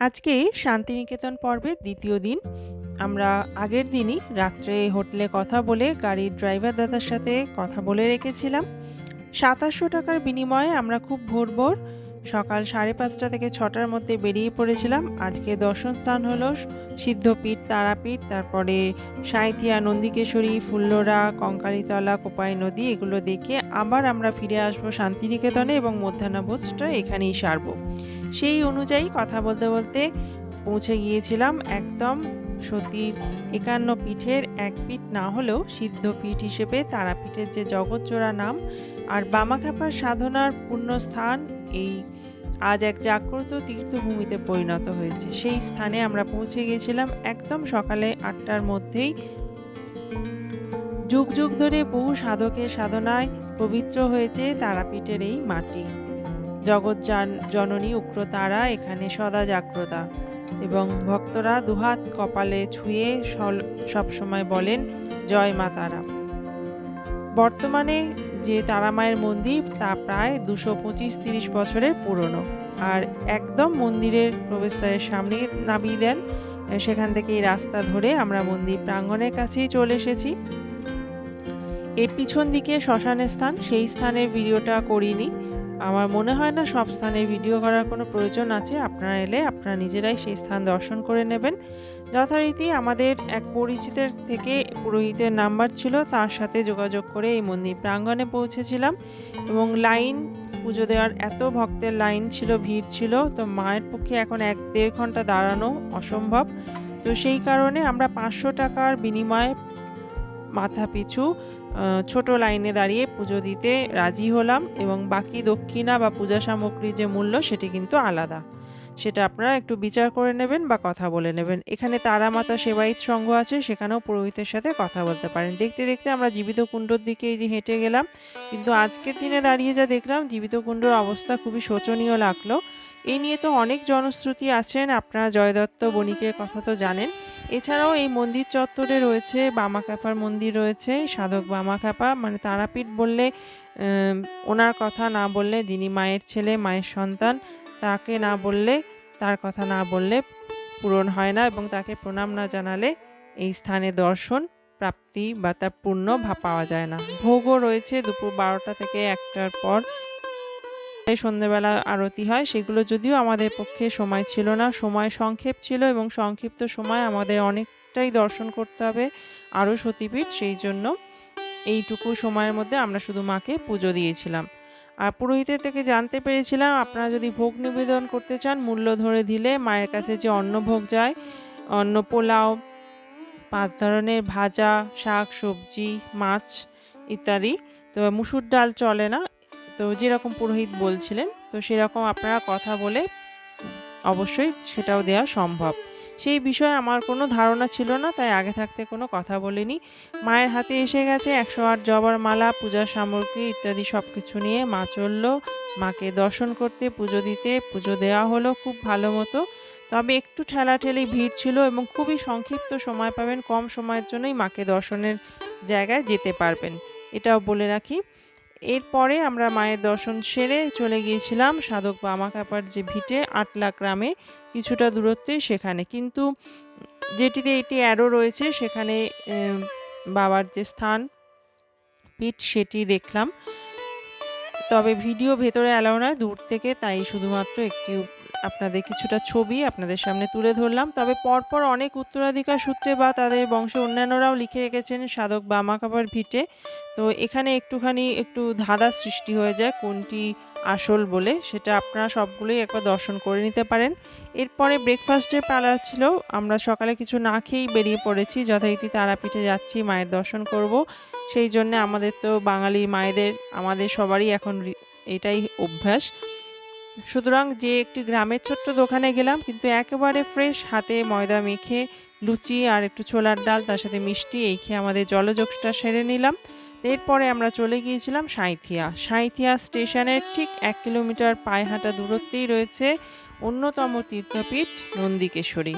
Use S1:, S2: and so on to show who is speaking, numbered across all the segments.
S1: আজকে শান্তিনিকেতন পর্বের দ্বিতীয় দিন। আমরা আগের দিনই রাত্রে হোটেলে কথা বলে গাড়ির ড্রাইভার দাদার সাথে কথা বলে রেখেছিলাম। সাতাশশো টাকার বিনিময়ে আমরা খুব ভোর ভোর সকাল সাড়ে পাঁচটা থেকে ছটার মধ্যে বেরিয়ে পড়েছিলাম। আজকে দর্শন স্থান হলো সিদ্ধপীঠ, তারাপীঠ, তারপরে সাঁইথিয়া নন্দিকেশ্বরী ফুল্লরা, কঙ্কালীতলা, কোপাই নদী, এগুলো দেখে আবার আমরা ফিরে আসব শান্তিনিকেতনে এবং মধ্যাহ্নভোজটা এখানেই সারবো। সেই অনুযায়ী কথা বলতে বলতে পৌঁছে গিয়েছিলাম একদম সতীর একান্ন পীঠের এক পীঠ না হলেও সিদ্ধপীঠ হিসেবে তারাপীঠের যে জগৎজোড়া নাম আর বামাখ্যাপার সাধনার পুণ্যস্থান এই আজ এক জাগ্রত তীর্থভূমিতে পরিণত হয়েছে। সেই স্থানে আমরা পৌঁছে গিয়েছিলাম একদম সকালে আটটার মধ্যেই। যুগ যুগ ধরে বহু সাধকের সাধনায় পবিত্র হয়েছে তারাপীঠের এই মাটি। জগৎ জান- জননী উগ্রতারা এখানে সদা জাগ্রতা এবং ভক্তরা দুহাত কপালে ছুঁয়ে সবসময় বলেন, জয় মা তারা। বর্তমানে যে তারামায়ের মন্দির তা প্রায় দুশো পঁচিশ তিরিশ বছরের পুরনো। আর একদম মন্দিরের প্রবেশদ্বারের সামনে নামিয়ে দেন, সেখান থেকে এই রাস্তা ধরে আমরা মন্দির প্রাঙ্গণের কাছেই চলে এসেছি। এর পিছন দিকে শ্মশানের স্থান, সেই স্থানের ভিডিওটা করিনি। আমার মনে হয় না সব স্থানে ভিডিও করার কোনো প্রয়োজন আছে। আপনারা এলে আপনারা নিজেরাই সেই স্থান দর্শন করে নেবেন। যথারীতি আমাদের এক পরিচিতের থেকে পুরোহিতের নাম্বার ছিল, তার সাথে যোগাযোগ করে এই মন্দির প্রাঙ্গণে পৌঁছেছিলাম এবং লাইন, পুজো দেওয়ার এত ভক্তের লাইন ছিল, ভিড় ছিল, তো মায়ের পক্ষে এখন এক দেড় ঘণ্টা দাঁড়ানো অসম্ভব। তো সেই কারণে আমরা পাঁচশো টাকার বিনিময়ে মাথা পিছু ছোট লাইনে দাঁড়িয়ে পুজো দিতে রাজি হলাম এবং বাকি দক্ষিণা বা পূজা সামগ্রী যে মূল্য সেটি কিন্তু আলাদা। সেটা আপনারা একটু বিচার করে নেবেন বা কথা বলে নেবেন। এখানে তারা মাতা সেবায়িত সংঘ আছে, সেখানেও পুরোহিতের সাথে কথা বলতে পারেন। দেখতে দেখতে আমরা জীবিত কুণ্ডর দিকে এই যে হেঁটে গেলাম, কিন্তু আজকের দিনে দাঁড়িয়ে যা দেখলাম, জীবিত কুণ্ডর অবস্থা খুবই শোচনীয় লাগল। এই নিয়ে তো অনেক জনশ্রুতি আছেন আপনারা, জয়দত্ত, বণিকের কথা তো জানেন। এছাড়াও এই মন্দির চত্বরে রয়েছে বামাখ্যাপার মন্দির রয়েছে, সাধক বামাখ্যাপা মানে তারাপীঠ বললে ওনার কথা না বললে, যিনি মায়ের ছেলে, মায়ের সন্তান, তাকে না বললে, তার কথা না বললে পূরণ হয় না এবং তাকে প্রণাম না জানালে এই স্থানে দর্শন, প্রাপ্তি বা তার পূর্ণ পাওয়া যায় না। ভোগও রয়েছে দুপুর বারোটা থেকে একটার পর এই সন্ধেবেলা আরতি হয়। সেগুলো যদিও আমাদের পক্ষে সময় ছিল না। সময় সংক্ষেপ ছিল এবং সংক্ষিপ্ত সময় আমাদের অনেকটাই দর্শন করতে হবে আরও সতীপীঠ। সেই জন্য এইটুকু সময়ের মধ্যে আমরা শুধু মাকে পুজো দিয়েছিলাম। আর পুরোহিতের থেকে জানতে পেরেছিলাম, আপনারা যদি ভোগ নিবেদন করতে চান, মূল্য ধরে দিলে মায়ের কাছে যে অন্নভোগ যায়, অন্ন পোলাও, পাঁচ ধরনের ভাজা, শাক, সবজি, মাছ ইত্যাদি, তো মুসুর ডাল চলে না। তো যেরকম পুরোহিত বলছিলেন, তো সেরকম আপনারা কথা বলে অবশ্যই সেটাও দেওয়া সম্ভব। সেই বিষয়ে আমার কোনো ধারণা ছিল না, তাই আগে থাকতে কোনো কথা বলিনি। মায়ের হাতে এসে গেছে একশো আট জবার মালা পূজার সামগ্রী ইত্যাদি সব কিছু নিয়ে মা চলল। মাকে দর্শন করতে, পুজো দিতে, পুজো দেওয়া হলো খুব ভালো মতো। তবে একটু ঠেলাঠেলি ভিড় ছিল এবং খুবই সংক্ষিপ্ত সময় পাবেন, কম সময়ের জন্যই মাকে দর্শনের জায়গায় যেতে পারবেন। এটাও বলে রাখি। এরপরে আমরা মায়ের দর্শন সেরে চলে গিয়েছিলাম সাধক বামাকাপার যে ভিটে আটলা গ্রামে, কিছুটা দূরত্বে সেখানে। কিন্তু যেটিতে এটি অ্যারো রয়েছে, সেখানে বাবার যে স্থান, পিঠ সেটি দেখলাম। তবে ভিডিও ভেতরে অ্যালাউ নয়, দূর থেকে তাই শুধুমাত্র একটি আপনাদের কিছুটা ছবি আপনাদের সামনে তুলে ধরলাম। তবে পরপর অনেক উত্তরাধিকার সূত্রে বা তাদের বংশে অন্যান্যরাও লিখে রেখেছেন সাধক বামাকাবার ভিটে। তো এখানে একটুখানি একটু ধাঁধার সৃষ্টি হয়ে যায় কোনটি আসল বলে, সেটা আপনারা সবগুলোই একবার দর্শন করে নিতে পারেন। এরপরে ব্রেকফাস্টের পালা ছিল, আমরা সকালে কিছু না খেয়েই বেরিয়ে পড়েছি, যথারীতি তারাপীঠে যাচ্ছি, মায়ের দর্শন করব। সেই জন্য আমাদের তো বাঙালি মায়েদের, আমাদের সবারই এখন এটাই অভ্যাস। সুতরাং যে একটি গ্রামের ছোট্ট দোকানে গেলাম, কিন্তু একেবারে ফ্রেশ হাতে ময়দা মেখে লুচি আর একটু ছোলার ডাল, তার সাথে মিষ্টি এই খেয়ে আমাদের জলযোগটা সেরে নিলাম। এরপরে আমরা চলে গিয়েছিলাম সাঁইথিয়া। সাঁইথিয়া স্টেশনের ঠিক এক কিলোমিটার পায়ে হাঁটা দূরত্বেই রয়েছে অন্যতম তীর্থপীঠ নন্দিকেশ্বরী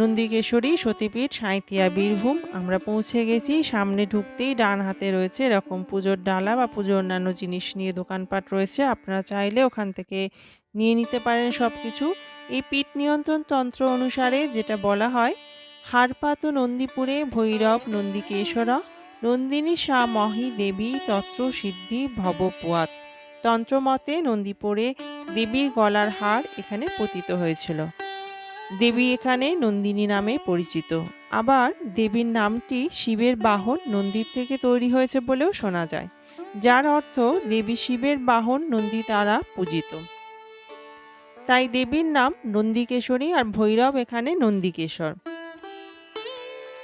S1: নন্দিকেশ্বরী সতীপীঠ, সাঁইথিয়া, বীরভূম। আমরা পৌঁছে গেছি। সামনে ঢুকতেই ডান হাতে রয়েছে এরকম পুজোর ডালা বা পুজোর অন্যান্য জিনিস নিয়ে দোকানপাট রয়েছে। আপনারা চাইলে ওখান থেকে নিয়ে নিতে পারেন সব কিছু এই পিঠ নিয়ন্ত্রণ তন্ত্র অনুসারে যেটা বলা হয়, হারপাত নন্দীপুরে ভৈরব নন্দিকেশ্বর নন্দিনী সা মহি দেবী তত্র সিদ্ধি ভবপুয়াত তন্ত্রমতে নন্দীপুরে দেবীর গলার হার এখানে পতিত হয়েছিল। দেবী এখানে নন্দিনী নামে পরিচিত। আবার দেবীর নামটি শিবের বাহন নন্দীর থেকে তৈরি হয়েছে বলেও শোনা যায়, যার অর্থ দেবী শিবের বাহন নন্দী তারা পূজিত। তাই দেবীর নাম নন্দিকেশ্বরী আর ভৈরব এখানে নন্দিকেশ্বর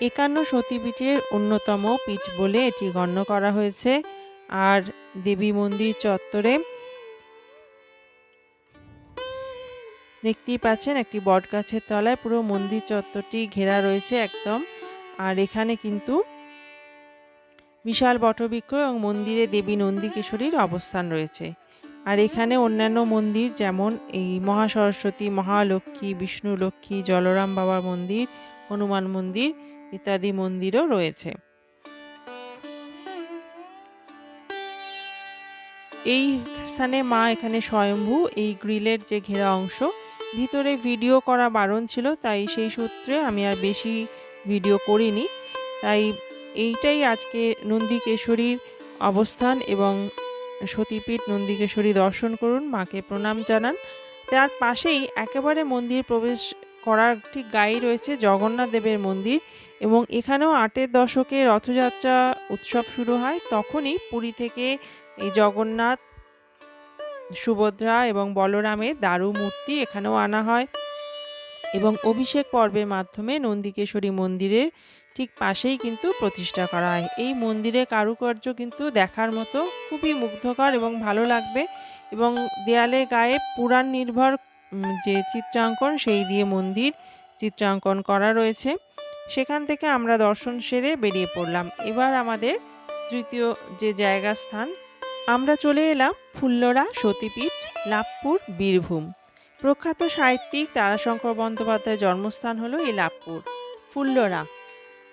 S1: একান্ন সতীপীঠের অন্যতম পীঠ বলে এটি গণ্য করা হয়েছে। আর দেবী মন্দির চত্বরে দেখতেই পাচ্ছেন একটি বটগাছের তলায় পুরো মন্দির চত্বরটি ঘেরা রয়েছে একদম। আর এখানে কিন্তু বিশাল বটবৃক্ষ এবং মন্দিরে দেবী নন্দিকেশ্বরীর অবস্থান রয়েছে। আর এখানে অন্যান্য মন্দির যেমন এই মহাসরস্বতী, মহালক্ষ্মী বিষ্ণু লক্ষ্মী জলরাম বাবার মন্দির, হনুমান মন্দির ইত্যাদি মন্দিরও রয়েছে। এই স্থানে মা এখানে স্বয়ম্ভু, এই গ্রিলের যে ঘেরা অংশ ভিতরে ভিডিও করা বারণ ছিল, তাই সেই সূত্রে আমি আর বেশি ভিডিও করিনি। তাই এইটাই আজকে নন্দিকেশ্বরীর অবস্থান এবং সতীপীঠ নন্দিকেশ্বরী দর্শন করুন, মাকে প্রণাম জানান। তার পাশেই একেবারে মন্দির প্রবেশ করার ঠিক গায়ে রয়েছে জগন্নাথ দেবের মন্দির এবং এখানেও আটের দশকে রথযাত্রা উৎসব শুরু হয়, তখনই পুরী থেকে এই জগন্নাথ সুভদ্রা এবং বলরামের দারু মূর্তি এখানেও আনা হয় এবং অভিষেক পর্বের মাধ্যমে নন্দিকেশ্বরী মন্দিরের ঠিক পাশেই কিন্তু প্রতিষ্ঠা করা হয়। এই মন্দিরের কারুকার্য কিন্তু দেখার মতো খুবই মুগ্ধকর এবং ভালো লাগবে এবং দেয়ালে গায়ে পুরাণ নির্ভর যে চিত্রাঙ্কন সেই দিয়ে মন্দির চিত্রাঙ্কন করা রয়েছে। সেখান থেকে আমরা দর্শন সেরে বেরিয়ে পড়লাম। এবার আমাদের তৃতীয় যে জায়গা স্থান আমরা চলে এলাম ফুল্লরা, সতীপীঠ, লাভপুর, বীরভূম। প্রখ্যাত সাহিত্যিক তারাশঙ্কর বন্দ্যোপাধ্যায়ের জন্মস্থান হলো এই লাভপুর, ফুল্লরা।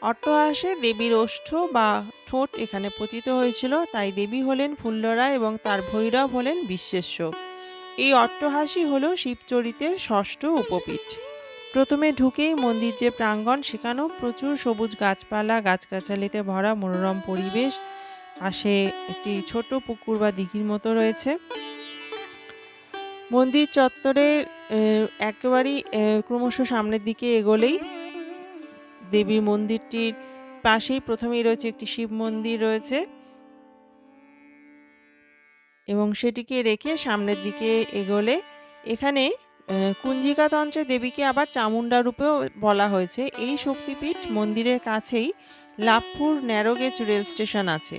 S1: অট্টহাসে দেবীর ওষ্ঠ বা ঠোঁট এখানে পতিত হয়েছিল, তাই দেবী হলেন ফুল্লরা এবং তার ভৈরব হলেন বিশ্বেশ্ব। এই অট্টহাসি হল শিবচরিতের ষষ্ঠ উপপীঠ। প্রথমে ঢুকেই মন্দির যে প্রাঙ্গণ, সেখানেও প্রচুর সবুজ গাছপালা, গাছগাছালিতে ভরা মনোরম পরিবেশ পাশে একটি ছোট পুকুর বা দিঘির মতো রয়েছে। মন্দির চত্বরে একেবারেই ক্রমশ সামনের দিকে এগোলেই দেবীর মন্দিরটির পাশেই প্রথমেই রয়েছে একটি শিব মন্দির রয়েছে। এবং সেটিকে রেখে সামনের দিকে এগোলে এখানে কুঞ্জিকা তন্ত্রে দেবীকে আবার চামুন্ডা রূপেও বলা হয়েছে। এই শক্তিপীঠ মন্দিরের কাছেই লাভপুর ন্যারোগেজ রেল স্টেশন আছে।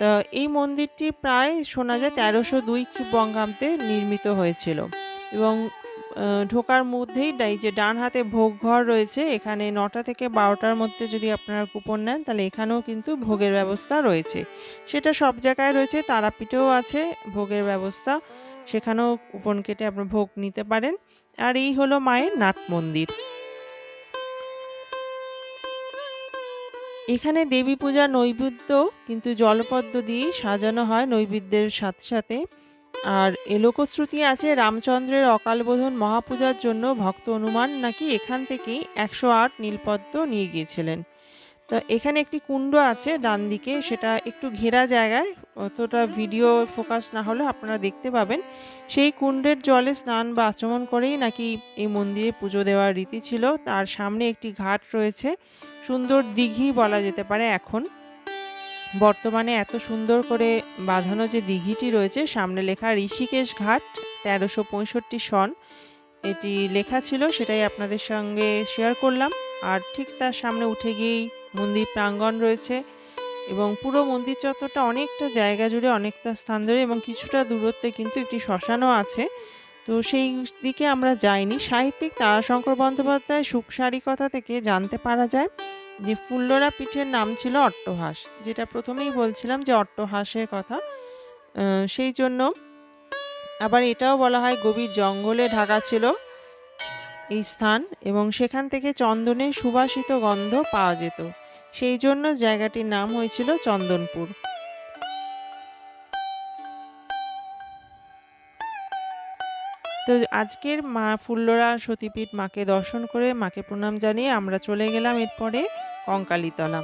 S1: তা এই মন্দিরটি প্রায় শোনা যায় তেরোশো দুই বঙ্গাব্দে নির্মিত হয়েছিল। এবং ঢোকার মধ্যেই এই যে ডান হাতে ভোগ ঘর রয়েছে, এখানে নটা থেকে বারোটার মধ্যে যদি আপনারা কুপন নেন, তাহলে এখানেও কিন্তু ভোগের ব্যবস্থা রয়েছে। সেটা সব জায়গায় রয়েছে, তারাপীঠেও আছে, ভোগের ব্যবস্থা। সেখানেও কুপন কেটে আপনার ভোগ নিতে পারেন। আর এই হলো মায়ের নাট মন্দির। এখানে দেবী পূজা নৈবেদ্য কিন্তু জলপদ্ম দিয়েই সাজানো হয় নৈবেদ্যের সাথে সাথে। আর লোকশ্রুতি আছে রামচন্দ্রের অকালবোধন মহাপূজার জন্য ভক্ত অনুমান নাকি এখান থেকেই একশো আট নীলপদ্ম নিয়ে গিয়েছিলেন। তো এখানে একটি কুণ্ড আছে ডান দিকে, সেটা একটু ঘেরা জায়গায়, অতটা ভিডিও ফোকাস না হলে আপনারা দেখতে পাবেন। সেই কুণ্ডের জলে স্নান বা আচমন করেই নাকি এই মন্দিরে পুজো দেওয়ার রীতি ছিল। তার সামনে একটি ঘাট রয়েছে সুন্দর দিঘি বলা যেতে পারে এখন। বর্তমানে এত সুন্দর করে বাঁধানো যে দিঘিটি রয়েছে, সামনে লেখা ঋষিকেশ ঘাট, তেরোশো পঁয়ষট্টি সন। এটি লেখা ছিল, সেটাই আপনাদের সঙ্গে শেয়ার করলাম। আর ঠিক তার সামনে উঠে গিয়েই মন্দির প্রাঙ্গণ রয়েছে এবং পুরো মন্দির চত্বরটা অনেকটা জায়গা জুড়ে, অনেকটা স্থান ধরে এবং কিছুটা দূরত্বে কিন্তু একটি শ্মশানও আছে। তো সেই দিকে আমরা যাইনি। সাহিত্যিক তারাশঙ্কর বন্দ্যোপাধ্যায় সুখসারিকতা থেকে জানতে পারা যায় যে ফুল্লরা পিঠের নাম ছিল অট্টহাস, যেটা প্রথমেই বলছিলাম যে অট্টহাসের কথা। সেই জন্য আবার এটাও বলা হয় গভীর জঙ্গলে ঢাকা ছিল এই স্থান এবং সেখান থেকে চন্দনের সুবাসিত গন্ধ পাওয়া যেত। সেই জন্য জায়গাটির নাম হয়েছিল চন্দনপুর। তো আজকের মা ফুল্লরা সতীপীঠ মাকে দর্শন করে মাকে প্রণাম জানিয়ে আমরা চলে গেলাম এরপরে কঙ্কালীতলা।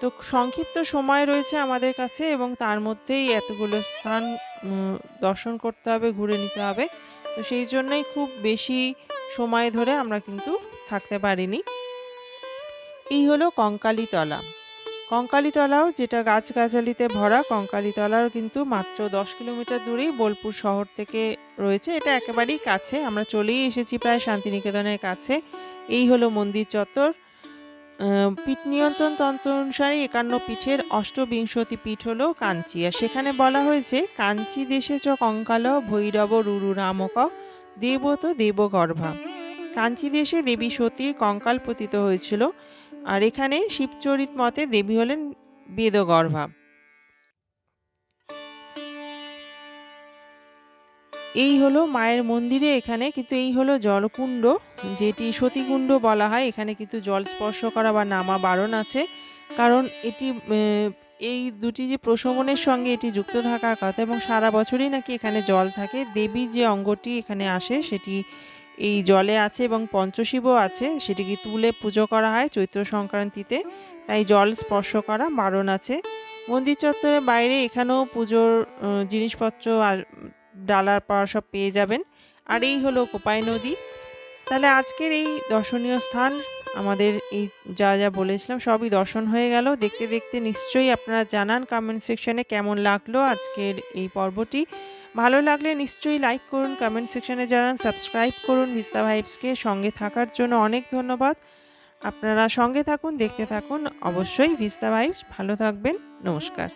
S1: তো সংক্ষিপ্ত সময় রয়েছে আমাদের কাছে এবং তার মধ্যেই এতগুলো স্থান দর্শন করতে হবে, ঘুরে নিতে হবে। তো সেই জন্যই খুব বেশি সময় ধরে আমরা কিন্তু থাকতে পারিনি। এই হলো কঙ্কালীতলা। কঙ্কালীতলাও, যেটা গাছগাছালিতে ভরা, কঙ্কালীতলাও কিন্তু মাত্র দশ কিলোমিটার দূরেই বোলপুর শহর থেকে রয়েছে। এটা একেবারেই কাছে, আমরা চলেই এসেছি প্রায় শান্তিনিকেতনের কাছে। এই হলো মন্দির চত্বর। পিঠ নিয়ন্ত্রণ তন্ত্র অনুসারে একান্ন পীঠের অষ্টবিংশতি পীঠ হলো কাঞ্চি। আর সেখানে বলা হয়েছে, কাঞ্চি দেশে চ কঙ্কাল, ভৈরব, রুরু, রামক, দেবত, দেবগর্ভা। কাঞ্চি দেশে দেবী সতীর কঙ্কাল পতিত হয়েছিল। আর এখানে শিবচরিত মতে দেবী হলেন বেদগর্ভা। এই হলো মায়ের মন্দিরে এখানে কিন্তু এই হলো জলকুণ্ড, যেটি সতীকুণ্ড বলা হয়। এখানে কিন্তু জল স্পর্শ করা বা নামা বারণ আছে। কারণ এটি এই দুটি যে প্রশমনের সঙ্গে এটি যুক্ত থাকার কথা এবং সারা বছরই নাকি এখানে জল থাকে। দেবী যে অঙ্গটি এখানে আসে সেটি এই জলে আছে এবং পঞ্চশিবও আছে, সেটিকে তুলে পুজো করা হয় চৈত্র সংক্রান্তিতে। তাই জল স্পর্শ করা বারণ আছে। মন্দির চত্বরের বাইরে এখানেও পুজোর জিনিসপত্র ডালার পাওয়া সব পেয়ে যাবেন। আর এই হলো কোপাই নদী। তাহলে আজকের এই দর্শনীয় স্থান, আমাদের এই যা যা বলেছিলাম সবই দর্শন হয়ে গেল। দেখতে দেখতে নিশ্চয়ই আপনারা জানান কমেন্ট সেকশনে কেমন লাগল আজকের এই পর্বটি। ভালো লাগলে নিশ্চয়ই লাইক করুন কমেন্ট সেকশনে জানান সাবস্ক্রাইব করুন ভিস্তা ভাইবসকে সঙ্গে থাকার জন্য অনেক ধন্যবাদ। আপনারা সঙ্গে থাকুন, দেখতে থাকুন। অবশ্যই ভিস্তা ভাইবস ভালো থাকবেন। নমস্কার।